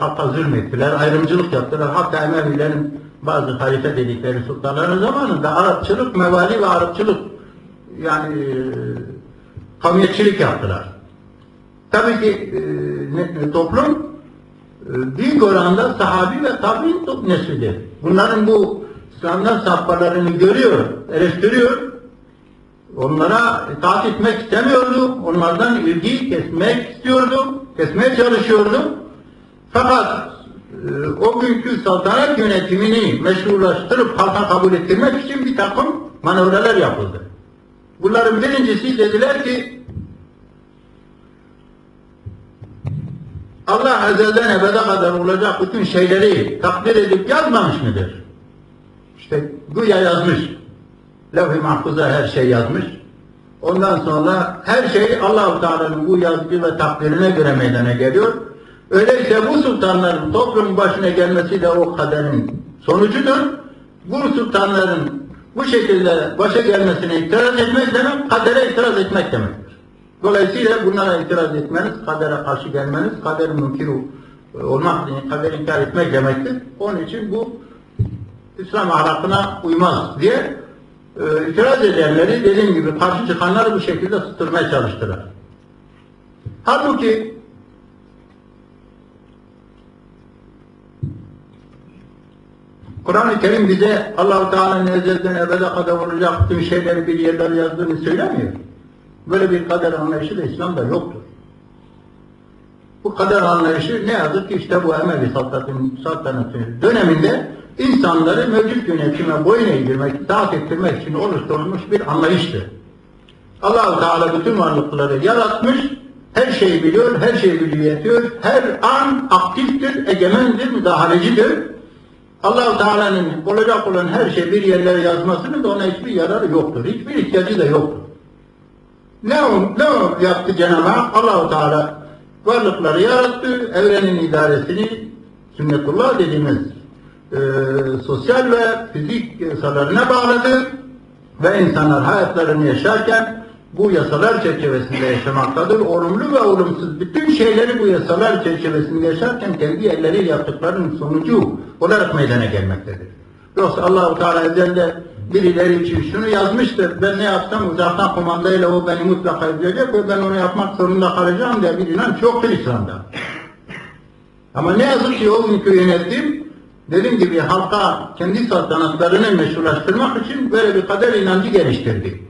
halka zulmettiler, ayrımcılık yaptılar. Hatta Emevilerin bazı halife dedikleri sultanların zamanında Arapçılık, mevali ve Arapçılık yani e, kavmiyetçilik yaptılar. Tabii ki e, ne- toplum e, büyük oranda sahabi ve tabi'in neslidir. Bunların bu İslam'dan sapmalarını görüyor, eleştiriyor. Onlara itaat etmek istemiyordu. Onlardan ilgiyi kesmek istiyordu. Kesmeye çalışıyordu. Fakat e, o günkü saltanat yönetimini meşrulaştırıp halka kabul ettirmek için bir takım manevralar yapıldı. Bunların birincisi dediler ki Allah ezelden ebede kadar olacak bütün şeyleri takdir edip yazmamış mıdır? İşte güya yazmış. Levh-i mahfuza her şey yazmış. Ondan sonra her şey Allah-u Teala'nın bu yazgı ve takdirine göre meydana geliyor. Öyleyse bu sultanların toplumun başına gelmesi de o kaderin sonucudur. Bu sultanların bu şekilde başa gelmesine itiraz etmek demek, kadere itiraz etmek demektir. Dolayısıyla bunlara itiraz etmeniz, kadere karşı gelmeniz, kader münkiru olmak, kader inkar etmek demektir. Onun için bu İslam ahlakına uymaz diye e, itiraz edenleri dediğim gibi karşı çıkanları bu şekilde susturmaya çalıştılar. Halbuki Kur'an-ı Kerim bize Allah-u Teala'nın ezelden ebede kadar olacak tüm şeyleri bir yerlere yazdığını söylemiyor. Böyle bir kader anlayışı da İslam'da yoktur. Bu kader anlayışı ne yazık ki işte bu Emevi saltanatın, saltanatı döneminde insanları mevcut yönetime boyun eğdirmek, itaat ettirmek için oluşturulmuş bir anlayıştır. Allah-u Teala bütün varlıkları yaratmış, her şeyi biliyor, her şeyi biliyor her an aktiftir, egemendir, müdahalecidir. Allah-u Teala'nın olacak olan her şey bir yerlere yazmasının da ona hiçbir yararı yoktur, hiçbir ihtiyacı da yoktur. Ne, o, ne yaptı Cenab-ı Hak? Allah-u Teala varlıkları yarattı, evrenin idaresini sünnetullah dediğimiz e, sosyal ve fizik yasalarına bağladı ve insanlar hayatlarını yaşarken bu yasalar çerçevesinde yaşamaktadır. Olumlu ve olumsuz bütün şeyleri bu yasalar çerçevesinde yaşarken kendi elleriyle yaptıklarının sonucu olarak meydana gelmektedir. Yoksa Allah-u Teala ezelde birileri için şunu yazmıştır, ben ne yapsam uzaktan kumandayla o beni mutlaka izleyecek ve ben onu yapmak zorunda kalacağım diye bir inanç yoktur İslam'da. Ama ne yazık ki o günkü yönetim dediğim gibi halka kendi saltanatlarını meşrulaştırmak için böyle bir kader inancı geliştirdi.